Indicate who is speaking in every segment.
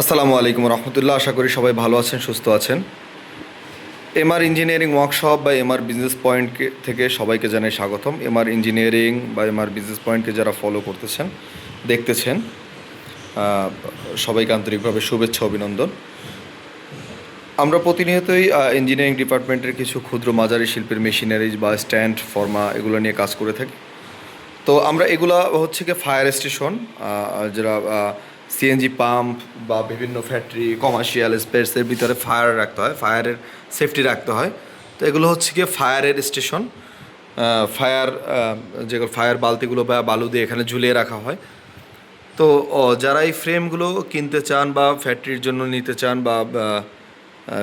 Speaker 1: আসসালামু আলাইকুম রহমতুল্লাহ। আশা করি সবাই ভালো আছেন, সুস্থ আছেন। এমআর ইঞ্জিনিয়ারিং ওয়ার্কশপ বা এমআর বিজনেস পয়েন্ট থেকে সবাইকে জানাই স্বাগতম। এমআর ইঞ্জিনিয়ারিং বা এমআর বিজনেস পয়েন্টকে যারা ফলো করতেছেন, দেখতেছেন সবাইকে আন্তরিকভাবে শুভেচ্ছা, অভিনন্দন। আমরা প্রতিনিয়তই ইঞ্জিনিয়ারিং ডিপার্টমেন্টের কিছু ক্ষুদ্র মাঝারি শিল্পের মেশিনারিজ বা স্ট্যান্ড ফর্মা এগুলো নিয়ে কাজ করে থাকি। তো আমরা এগুলা হচ্ছে কি ফায়ার স্টেশন যারা সিএনজি পাম্প বা বিভিন্ন ফ্যাক্টরি কমার্শিয়াল স্পেসের ভিতরে ফায়ার রাখতে হয় ফায়ারের সেফটি রাখতে হয়। তো এগুলো হচ্ছে কি ফায়ারের স্টেশন ফায়ার যেগুলো ফায়ার বালতিগুলো বা বালু দিয়ে এখানে ঝুলিয়ে রাখা হয়। তো যারা এই ফ্রেমগুলো কিনতে চান বা ফ্যাক্টরির জন্য নিতে চান বা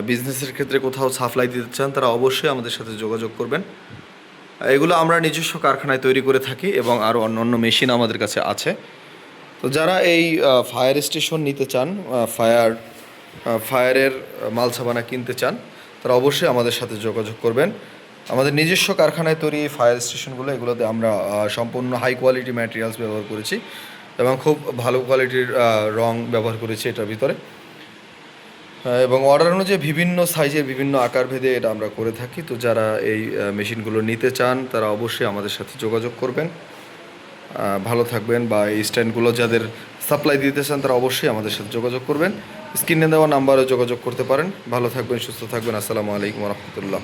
Speaker 1: বিজনেসের ক্ষেত্রে কোথাও সাপ্লাই দিতে চান, তারা অবশ্যই আমাদের সাথে যোগাযোগ করবেন। এগুলো আমরা নিজস্ব কারখানায় তৈরি করে থাকি এবং আরও অন্য অন্য মেশিন আমাদের কাছে আছে। তো যারা এই ফায়ার স্টেশন নিতে চান ফায়ার ফায়ারের মাল সাবানা কিনতে চান, তারা অবশ্যই আমাদের সাথে যোগাযোগ করবেন। আমাদের নিজস্ব কারখানায় তৈরি ফায়ার স্টেশনগুলো এগুলোতে আমরা সম্পূর্ণ হাই কোয়ালিটি ম্যাটেরিয়ালস ব্যবহার করেছি এবং খুব ভালো কোয়ালিটির রং ব্যবহার করেছি এটার ভিতরে। এবং অর্ডার অনুযায়ী বিভিন্ন সাইজের বিভিন্ন আকার ভেদে এটা আমরা করে থাকি। তো যারা এই মেশিনগুলো নিতে চান, তারা অবশ্যই আমাদের সাথে যোগাযোগ করবেন। ভালো থাকবেন বা এই স্ট্যান্ডগুলো যাদের সাপ্লাই দিতে চান তারা অবশ্যই আমাদের সাথে যোগাযোগ করবেন। স্ক্রিনে দেওয়া নাম্বারে যোগাযোগ করতে পারেন। ভালো থাকবেন, সুস্থ থাকবেন। আসসালামু আলাইকুম রহমতুল্লাহ।